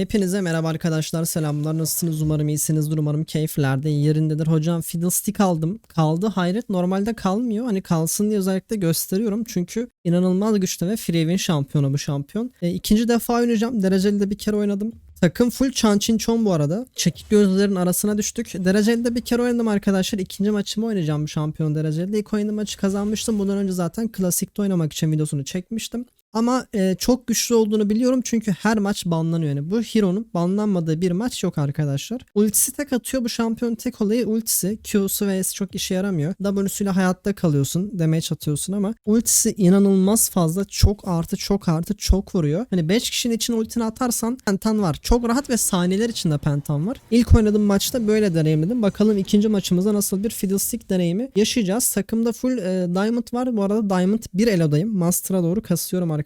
Hepinize merhaba arkadaşlar selamlar nasılsınız umarım iyisinizdir umarım keyiflerde yerindedir hocam fiddlestick aldım kaldı hayret normalde kalmıyor hani kalsın diye özellikle gösteriyorum çünkü inanılmaz güçlü ve free win şampiyonu bu şampiyon e, ikinci defa oynayacağım dereceli de bir kere oynadım Takım full Chanchin Chon bu arada. Çekik gözlerin arasına düştük. Dereceli de bir kere oynadım arkadaşlar. İkinci maçımı oynayacağım şampiyon dereceli. İlk oynadığım maçı kazanmıştım. Bundan önce zaten klasikte oynamak için videosunu çekmiştim. Ama e, çok güçlü olduğunu biliyorum çünkü her maç banlanıyor. Yani bu Hero'nun banlanmadığı bir maç yok arkadaşlar. Ultisi tek atıyor. Bu şampiyon tek olayı ultisi. Q'su ve S çok işe yaramıyor. W'suyla hayatta kalıyorsun. Damage atıyorsun ama ultisi inanılmaz fazla. Çok artı çok artı çok vuruyor. Hani 5 kişinin için ultini atarsan pentan var. Çok rahat ve saniyeler içinde pentan var. İlk oynadığım maçta böyle deneyimledim. Bakalım ikinci maçımızda nasıl bir fiddlestick deneyimi yaşayacağız. Takımda full e, diamond var. Bu arada diamond 1 elodayım. Master'a doğru kasıyorum arkadaşlar.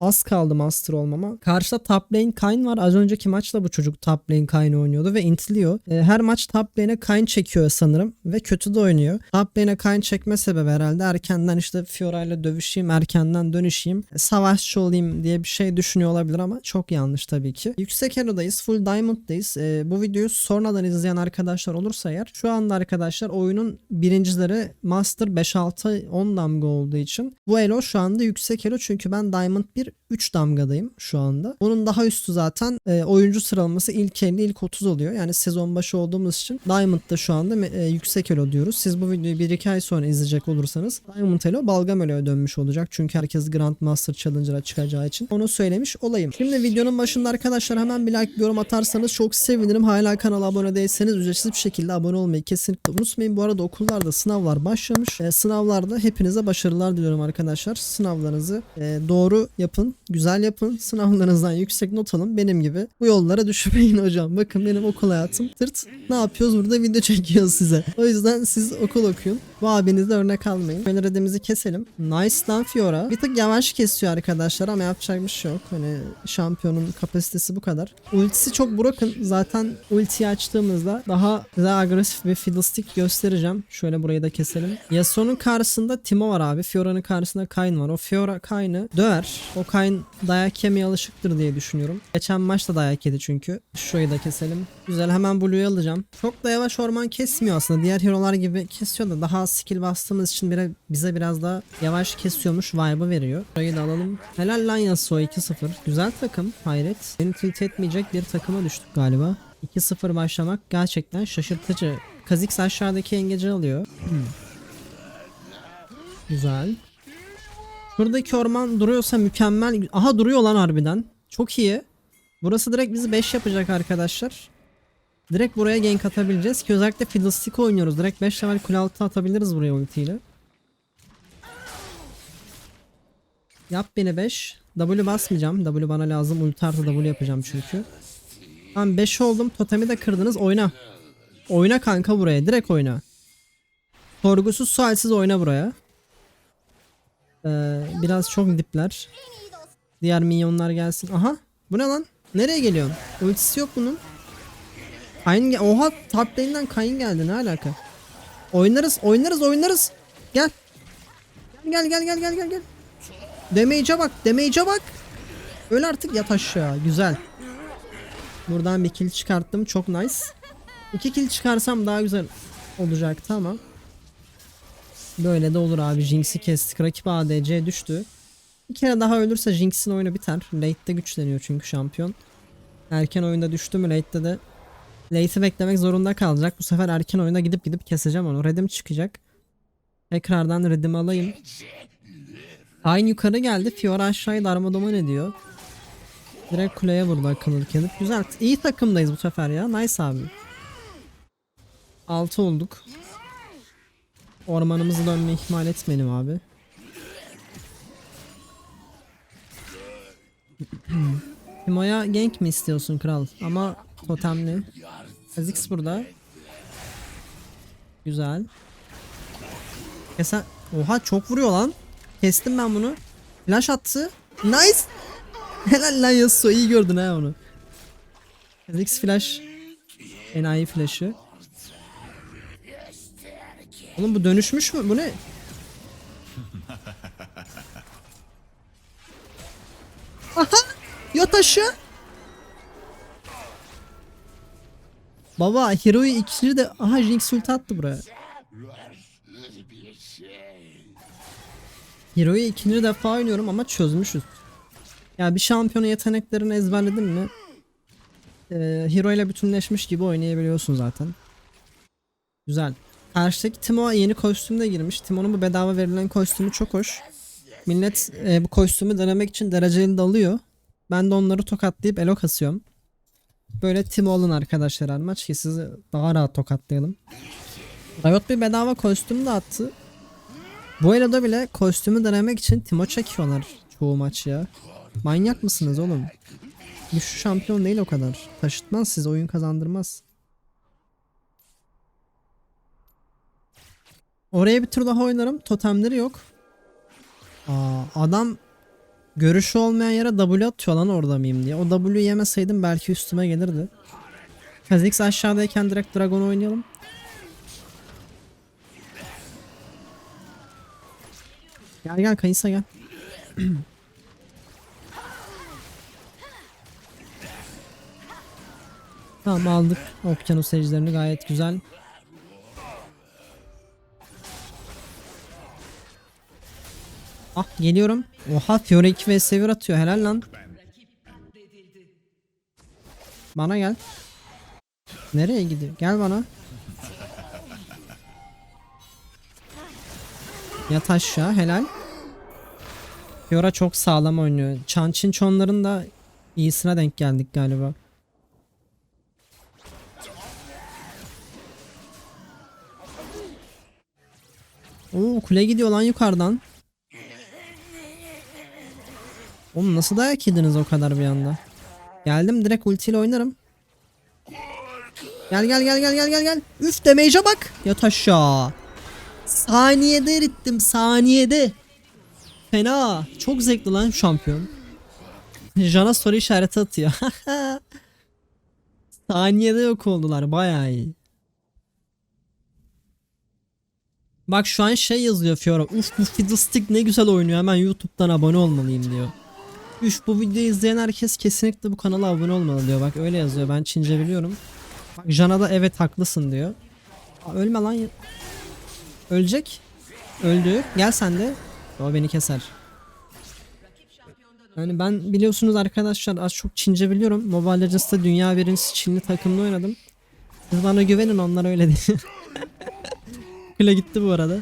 Az kaldı master olmama. Karşıda top lane Kayn var. Az önceki maçta bu çocuk top lane Kayn oynuyordu ve intiliyor. E, her maç top lane'e Kayn çekiyor sanırım ve kötü de oynuyor. Top lane'e Kayn çekme sebebi herhalde erkenden işte Fiora ile dövüşeyim, erkenden dönüşeyim, e, savaşçı olayım diye bir şey düşünüyor olabilir ama çok yanlış tabii ki. Yüksek Elo'dayız, full Diamond'dayız. E, bu videoyu sonradan izleyen arkadaşlar olursa eğer şu anda arkadaşlar oyunun birincileri Master 5-6-10 damga olduğu için bu Elo şu anda yüksek Elo çünkü ben Diamond 1 3 damgadayım şu anda. Onun daha üstü zaten e, oyuncu sıralaması ilk 50 ilk 30 oluyor. Yani sezon başı olduğumuz için Diamond'da şu anda e, yüksek elo diyoruz. Siz bu videoyu 1-2 ay sonra izleyecek olursanız Diamond elo Balgam elo'ya dönmüş olacak. Çünkü herkes Grandmaster Challenger'a çıkacağı için onu söylemiş olayım. Şimdi videonun başında arkadaşlar hemen bir like yorum atarsanız çok sevinirim. Hala kanala abone değilseniz ücretsiz bir şekilde abone olmayı kesinlikle unutmayın. Bu arada okullarda sınavlar başlamış. E, sınavlarda hepinize başarılar diliyorum arkadaşlar. Sınavlarınızı e, doğru yapın, güzel yapın. Sınavlarınızdan yüksek not alın. Benim gibi bu yollara düşmeyin hocam. Bakın benim okul hayatım tırt. Ne yapıyoruz burada video çekiyoruz size. O yüzden siz okul okuyun. Bu abinizde örnek almayın. Böyle redimizi keselim. Nice lan Fiora. Bir tık yavaş kesiyor arkadaşlar ama yapacak bir şey yok. Hani şampiyonun kapasitesi bu kadar. Ultisi çok broken. Zaten ultiyi açtığımızda daha daha agresif bir fiddlestick göstereceğim. Şöyle burayı da keselim. Yasuo'nun karşısında Timo var abi. Fiora'nın karşısında Kayn var. O Fiora Kayn'ı döver. O Kayn dayak yemeye alışıktır diye düşünüyorum. Geçen maçta dayak yedi çünkü. Şurayı da keselim. Güzel hemen Blue'yu alacağım. Çok da yavaş orman kesmiyor aslında. Diğer hero'lar gibi kesiyor da daha skill bastığımız için bire, bize biraz daha yavaş kesiyormuş vibe'ı veriyor. Burayı da alalım. Helal lan Yasuo 2-0. Güzel takım. Hayret. Beni tilt etmeyecek bir takıma düştük galiba. 2-0 başlamak gerçekten şaşırtıcı. Kha'Zix aşağıdaki engeci alıyor. Hmm. Güzel. Şuradaki orman duruyorsa mükemmel. Aha duruyor lan harbiden. Çok iyi. Burası direkt bizi 5 yapacak arkadaşlar. Direkt buraya gank atabileceğiz ki özellikle Fiddlestick oynuyoruz. Direkt 5 level kule altı atabiliriz buraya ultiyle. Yap beni 5. W basmayacağım. W bana lazım. Ulti artı W yapacağım çünkü. Tamam 5 oldum. Totemi de kırdınız. Oyna. Oyna kanka buraya. Direkt oyna. Sorgusuz sualsiz oyna buraya. Ee, biraz çok dipler. Diğer minyonlar gelsin. Aha. Bu ne lan? Nereye geliyorsun? Ultisi yok bunun. Kayn Oha top lane'den Kayn geldi. Ne alaka? Oynarız, oynarız, oynarız. Gel. Gel gel gel gel gel gel. Damage'e bak, damage'e bak. Öl artık yat aşağı. Güzel. Buradan bir kill çıkarttım. Çok nice. İki kill çıkarsam daha güzel olacaktı ama. Böyle de olur abi. Jinx'i kestik. Rakip ADC düştü. Bir kere daha ölürse Jinx'in oyunu biter. Late'de güçleniyor çünkü şampiyon. Erken oyunda düştü mü late'de de late'i beklemek zorunda kalacak. Bu sefer erken oyuna gidip gidip keseceğim onu. Redim çıkacak. Tekrardan redim alayım. Aynı yukarı geldi. Fiora aşağıyı darmadağın ediyor. Direkt kuleye vurdu akıllı kelip. Güzel. İyi takımdayız bu sefer ya. Nice abi. 6 olduk. Ormanımızı dönme ihmal etmeyelim abi. Timo'ya gank mi istiyorsun kral? Ama totemli. Kha'Zix burada. Güzel. Kesen... Oha çok vuruyor lan. Kestim ben bunu. Flash attı. Nice. Helal lan Yasuo iyi gördün ha onu. X flash. Enayi flash'ı. Oğlum bu dönüşmüş mü? Bu ne? Aha! Yat aşağı. Baba Hero'yu ikinci de aha Jinx ulti attı buraya. Hero'yu ikinci defa oynuyorum ama çözmüşüz. Ya bir şampiyonun yeteneklerini ezberledin mi? Ee, Hero ile bütünleşmiş gibi oynayabiliyorsun zaten. Güzel. Karşıdaki Timo yeni kostümde girmiş. Timo'nun bu bedava verilen kostümü çok hoş. Millet e, bu kostümü denemek için dereceli dalıyor. Ben de onları tokatlayıp elo kasıyorum. Böyle Timo olun arkadaşlar her maç ki sizi daha rahat tokatlayalım. Riot bir bedava kostüm de attı. Bu eloda bile kostümü denemek için Timo çekiyorlar çoğu maç ya. Manyak mısınız oğlum? Güçlü şampiyon değil o kadar. Taşıtmaz size oyun kazandırmaz. Oraya bir tur daha oynarım. Totemleri yok. Aa, adam görüşü olmayan yere W atıyor lan orada mıyım diye. O W yemeseydim belki üstüme gelirdi. Kha'Zix aşağıdayken direkt Dragon oynayalım. Gel gel Kayısa gel. tamam aldık okyanus ejderini gayet güzel. Ah geliyorum. Oha Fiora 2 vs 1 atıyor helal lan. Bana gel. Nereye gidiyor? Gel bana. Yat aşağı helal. Fiora çok sağlam oynuyor. Çançin çonların da iyisine denk geldik galiba. Oo kule gidiyor lan yukarıdan. Oğlum nasıl dayak yediniz o kadar bir anda? Geldim direkt ultiyle oynarım. Gel gel gel gel gel gel gel. Üf damage'e bak. Yat aşağı. Saniyede erittim saniyede. Fena. Çok zevkli lan şampiyon. Jana soru işareti atıyor. saniyede yok oldular. Bayağı iyi. Bak şu an şey yazıyor Fiora. Uf bu Fiddlestick ne güzel oynuyor. Hemen YouTube'dan abone olmalıyım diyor. Üf bu videoyu izleyen herkes kesinlikle bu kanala abone olmalı diyor. Bak öyle yazıyor. Ben Çince biliyorum. Bak Jana da evet haklısın diyor. Aa, ölme lan. Ölecek. Öldü. Gel sen de. O beni keser. Yani ben biliyorsunuz arkadaşlar az çok Çince biliyorum. Mobile Legends'ta dünya birincisi Çinli takımda oynadım. Siz bana güvenin onlar öyle değil. Kule gitti bu arada.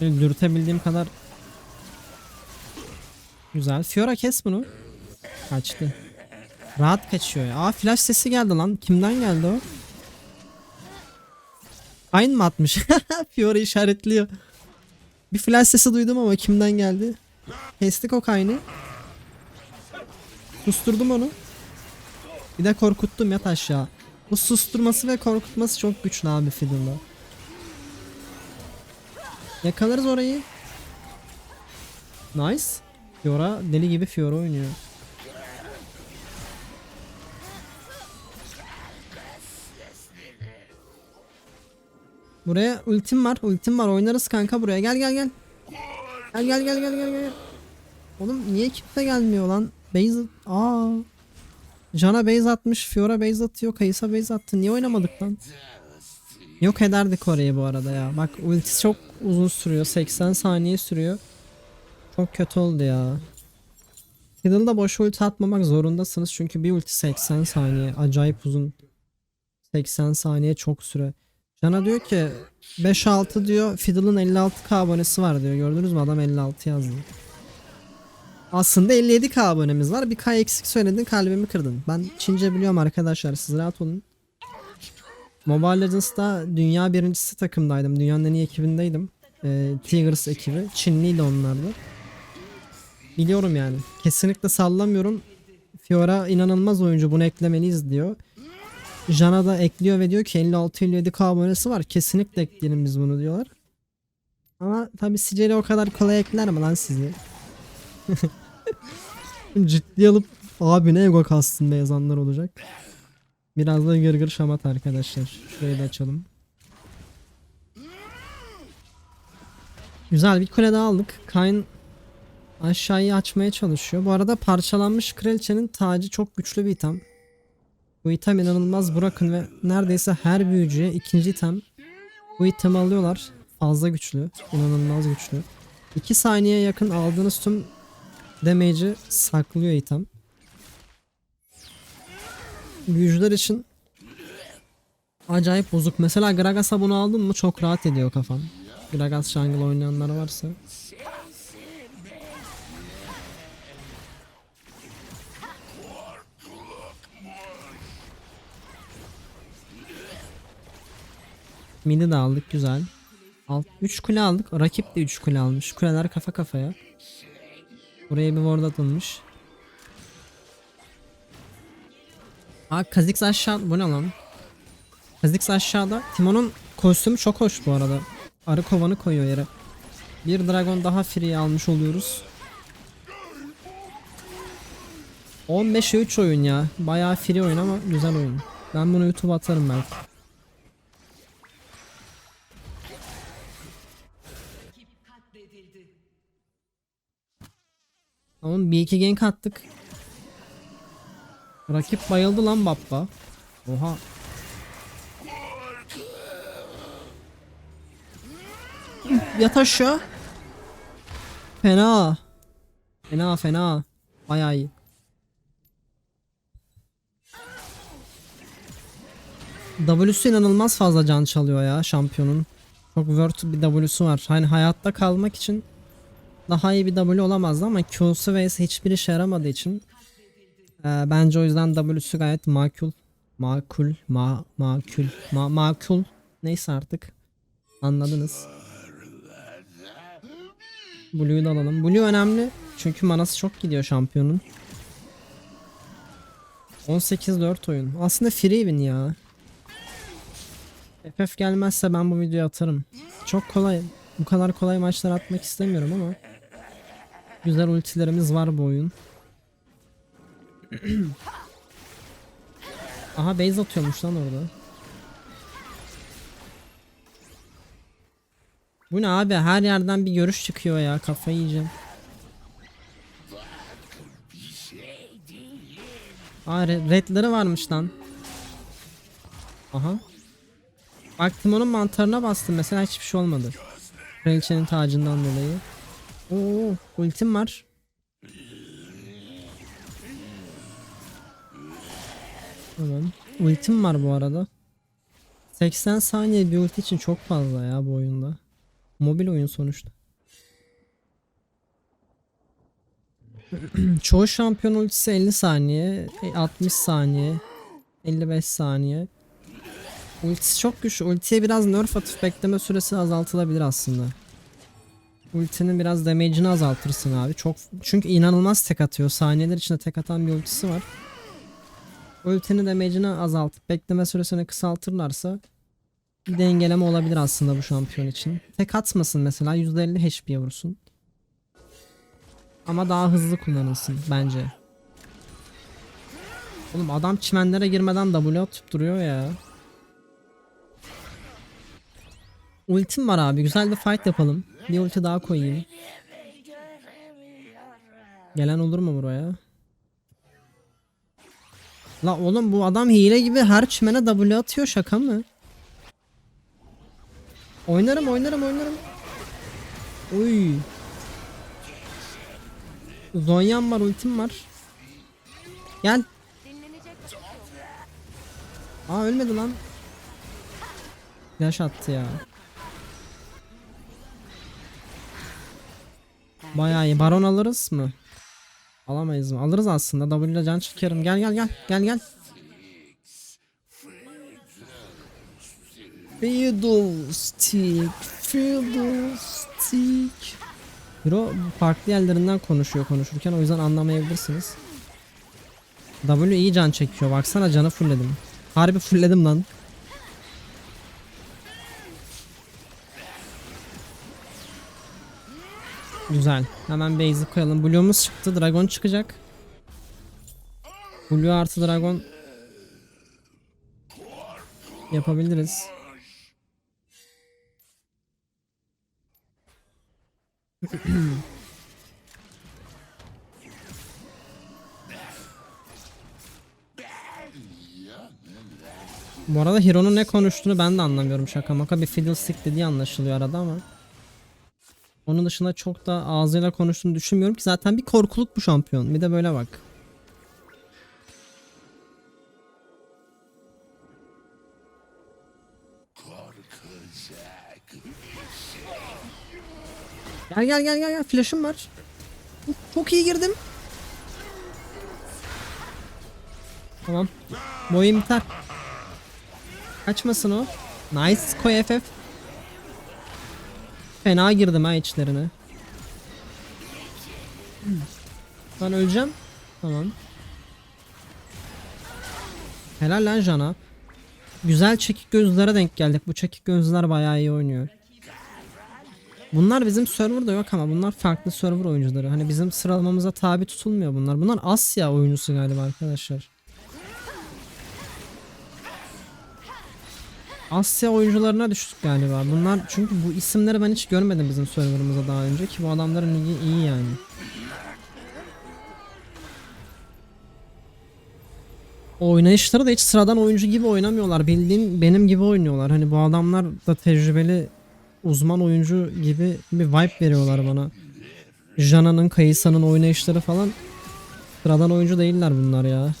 Böyle dürtebildiğim kadar Güzel. Fiora kes bunu. Kaçtı. Rahat kaçıyor ya. Aa flash sesi geldi lan. Kimden geldi o? Aynı mı atmış? Fiora işaretliyor. Bir flash sesi duydum ama kimden geldi? Kestik o kaynı. Susturdum onu. Bir de korkuttum yat aşağı. Bu susturması ve korkutması çok güçlü abi Fiddle'da. Yakalarız orayı. Nice. Fiora deli gibi Fiora oynuyor. Buraya ultim var. Ultim var. Oynarız kanka buraya. Gel gel gel. Gel gel gel gel gel gel. Oğlum niye kimse gelmiyor lan? Base Aa. Jana base atmış. Fiora base atıyor. Kayısa base attı. Niye oynamadık lan? Yok ederdik orayı bu arada ya. Bak ulti çok uzun sürüyor. 80 saniye sürüyor. Çok kötü oldu ya. Fiddle'da boş ulti atmamak zorundasınız çünkü bir ulti 80 saniye. Acayip uzun. 80 saniye çok süre. Cana diyor ki 5-6 diyor Fiddle'ın 56k abonesi var diyor. Gördünüz mü adam 56 yazdı. Aslında 57k abonemiz var. Bir k eksik söyledin kalbimi kırdın. Ben Çince biliyorum arkadaşlar siz rahat olun. Mobile Legends'ta dünya birincisi takımdaydım. Dünyanın en iyi ekibindeydim. Ee, Tigers ekibi. Çinliydi onlar da. Biliyorum yani. Kesinlikle sallamıyorum. Fiora inanılmaz oyuncu bunu eklemeliyiz diyor. Jana da ekliyor ve diyor ki 56-57k abonesi var kesinlikle ekleyelim biz bunu diyorlar. Ama tabi Sicil'i o kadar kolay ekler mi lan sizi? Ciddi alıp abi ne ego kastın be yazanlar olacak. Biraz da gırgır şamat arkadaşlar. Şurayı da açalım. Güzel bir kule daha aldık. Kayn aşağıyı açmaya çalışıyor. Bu arada parçalanmış kraliçenin tacı çok güçlü bir item. Bu item inanılmaz bırakın ve neredeyse her büyücüye ikinci item bu itemi alıyorlar. Fazla güçlü. inanılmaz güçlü. 2 saniye yakın aldığınız tüm damage'i saklıyor item. Büyücüler için acayip bozuk. Mesela Gragas'a bunu aldın mı çok rahat ediyor kafan. Gragas jungle oynayanlar varsa. Midi de aldık güzel. Alt 3 kule aldık. Rakip de 3 kule almış. Kuleler kafa kafaya. Buraya bir ward atılmış. Aa Kha'Zix aşağı bu ne lan? Kha'Zix aşağıda. Timon'un kostümü çok hoş bu arada. Arı kovanı koyuyor yere. Bir dragon daha free almış oluyoruz. 15'e 3 oyun ya. Bayağı free oyun ama güzel oyun. Ben bunu YouTube'a atarım belki. Tamam bir iki gank attık. Rakip bayıldı lan Bappa. Oha. Yat aşağı. Fena. Fena fena. Bayağı iyi. W'su inanılmaz fazla can çalıyor ya şampiyonun. Çok worth bir W'su var. Hani hayatta kalmak için daha iyi bir W olamazdı ama Q'su ve hiçbir işe yaramadığı için e, bence o yüzden W'su gayet makul. Makul, ma, makul, ma, makul. Neyse artık. Anladınız. Blue'yu da alalım. Blue önemli çünkü manası çok gidiyor şampiyonun. 18-4 oyun. Aslında free win ya. FF gelmezse ben bu videoyu atarım. Çok kolay. Bu kadar kolay maçlar atmak istemiyorum ama güzel ultilerimiz var bu oyun. Aha base atıyormuş lan orada. Bu ne abi her yerden bir görüş çıkıyor ya kafayı yiyeceğim. Aa re- redleri varmış lan. Aha. Bak Timon'un mantarına bastım mesela hiçbir şey olmadı. Kraliçenin tacından dolayı. Oo, ultim var. Tamam. Ultim var bu arada. 80 saniye bir ulti için çok fazla ya bu oyunda. Mobil oyun sonuçta. Çoğu şampiyon ultisi 50 saniye, e, 60 saniye, 55 saniye. Ultisi çok güçlü. Ultiye biraz nerf atıp bekleme süresi azaltılabilir aslında. Ultinin biraz damage'ini azaltırsın abi. Çok çünkü inanılmaz tek atıyor. Saniyeler içinde tek atan bir ultisi var. Ultinin damage'ini azaltıp bekleme süresini kısaltırlarsa bir dengeleme olabilir aslında bu şampiyon için. Tek atmasın mesela %50 HP'ye vursun. Ama daha hızlı kullanılsın bence. Oğlum adam çimenlere girmeden W atıp duruyor ya. Ultim var abi. Güzel bir fight yapalım. Bir ulti daha koyayım. Gelen olur mu buraya? La oğlum bu adam hile gibi her çimene W atıyor şaka mı? Oynarım oynarım oynarım. Uy. Zonyam var ultim var. Gel. Aa ölmedi lan. Flash attı ya. Bayağı iyi. Baron alırız mı? Alamayız mı? Alırız aslında. W ile can çekerim. Gel gel gel. Gel gel. Fiddlestick. Fiddlestick. Hero farklı yerlerinden konuşuyor konuşurken o yüzden anlamayabilirsiniz. W iyi can çekiyor. Baksana canı fullledim. Harbi fullledim lan. Güzel. Hemen base'i koyalım. Blue'umuz çıktı. Dragon çıkacak. Blue artı Dragon yapabiliriz. Bu arada Hiro'nun ne konuştuğunu ben de anlamıyorum şaka maka bir fiddlestick dediği anlaşılıyor arada ama onun dışında çok da ağzıyla konuştuğunu düşünmüyorum ki zaten bir korkuluk bu şampiyon bir de böyle bak. Gel gel gel gel gel flash'ım var. Çok iyi girdim. Tamam. Bu oyun biter. Kaçmasın o. Nice koy FF. Fena girdim ha içlerine. Ben öleceğim. Tamam. Helal lan Jana. Güzel çekik gözlere denk geldik. Bu çekik gözler bayağı iyi oynuyor. Bunlar bizim serverda yok ama bunlar farklı server oyuncuları. Hani bizim sıralamamıza tabi tutulmuyor bunlar. Bunlar Asya oyuncusu galiba arkadaşlar. Asya oyuncularına düştük galiba. Bunlar çünkü bu isimleri ben hiç görmedim bizim serverımızda daha önce ki bu adamların ligi iyi yani. Oynayışları da hiç sıradan oyuncu gibi oynamıyorlar. Bildiğin benim gibi oynuyorlar. Hani bu adamlar da tecrübeli uzman oyuncu gibi bir vibe veriyorlar bana. Jana'nın, Kayısa'nın oynayışları falan sıradan oyuncu değiller bunlar ya.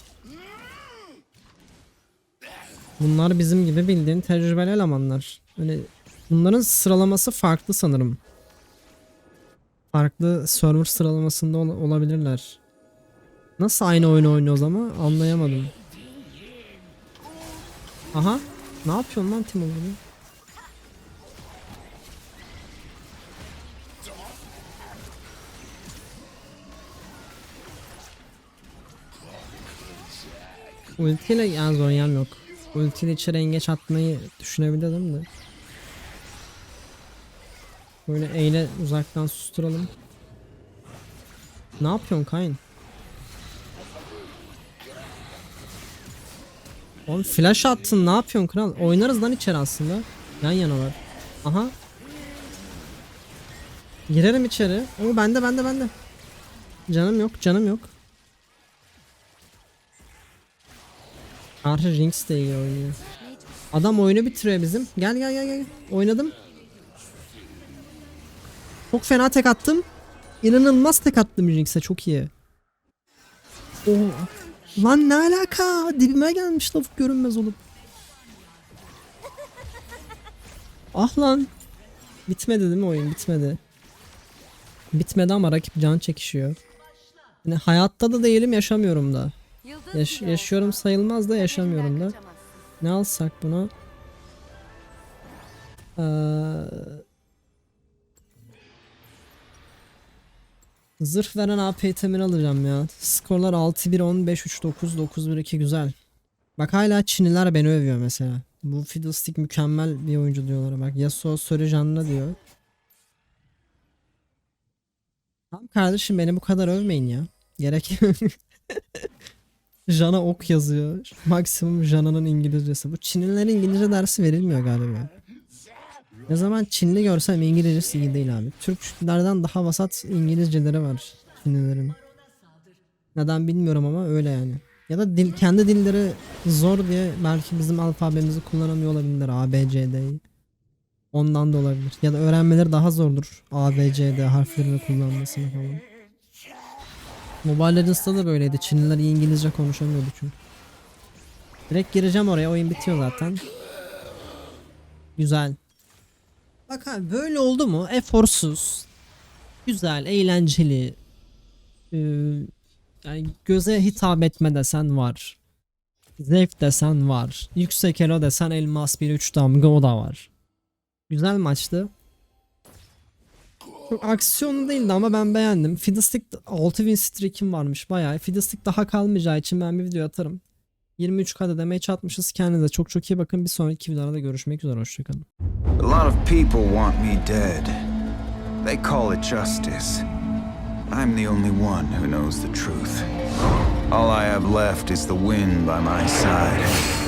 Bunlar bizim gibi bildiğin tecrübeli elemanlar. Hani bunların sıralaması farklı sanırım. Farklı server sıralamasında ol- olabilirler. Nasıl aynı oyunu oynuyoruz ama anlayamadım. Aha. Ne yapıyorsun lan Timo bunu? Ultiyle yani Zonya'm yok. Ultiyle içeri engeç atmayı düşünebilirdim de. Böyle eyle uzaktan susturalım. Ne yapıyorsun Kayn? Oğlum flash attın ne yapıyorsun kral? Oynarız lan içeri aslında. Yan yanalar. Aha. Girerim içeri. Ama bende bende bende. Canım yok canım yok. Karşı Jinx de iyi oynuyor. Adam oyunu bitiriyor bizim. Gel gel gel gel. Oynadım. Çok fena tek attım. İnanılmaz tek attım Jinx'e çok iyi. Oo. Lan ne alaka? Dibime gelmiş lavuk görünmez olup. Ah lan. Bitmedi değil mi oyun? Bitmedi. Bitmedi ama rakip can çekişiyor. Yani hayatta da değilim yaşamıyorum da. Yaş- yaşıyorum sayılmaz da yaşamıyorum da. Ne alsak buna? Ee, zırh veren AP itemini alacağım ya. Skorlar 6-1, 15-3, 9, 9-1-2 güzel. Bak hala Çinliler beni övüyor mesela. Bu Fiddlestick mükemmel bir oyuncu diyorlar. Bak Yasuo Sorijan'la diyor. Tamam kardeşim beni bu kadar övmeyin ya. Gerek Jana ok yazıyor. Maksimum Jana'nın İngilizcesi. Bu Çinlilerin İngilizce dersi verilmiyor galiba. Ne zaman Çinli görsem İngilizcesi iyi değil abi. Türklerden daha vasat İngilizceleri var Çinlilerin. Neden bilmiyorum ama öyle yani. Ya da dil, kendi dilleri zor diye belki bizim alfabemizi kullanamıyor olabilirler A, B, C, D'yi. Ondan da olabilir. Ya da öğrenmeleri daha zordur. A, B, C, D harflerini kullanmasını falan. Mobile Legends'ta da böyleydi. Çinliler iyi İngilizce konuşamıyordu çünkü. Direkt gireceğim oraya. Oyun bitiyor zaten. Güzel. Bak abi böyle oldu mu? Eforsuz. Güzel, eğlenceli. Ee, yani göze hitap etme desen var. Zevk desen var. Yüksek elo desen elmas bir üç damga o da var. Güzel maçtı. Çok aksiyonlu değildi ama ben beğendim. Fiddlestick 6 win streak'im varmış bayağı. Fiddlestick daha kalmayacağı için ben bir video atarım. 23K'da damage atmışız. Kendinize çok çok iyi bakın. Bir sonraki videolarda görüşmek üzere. Hoşçakalın. A lot of people want me dead. They call it justice. I'm the only one who knows the truth. All I have left is the wind by my side.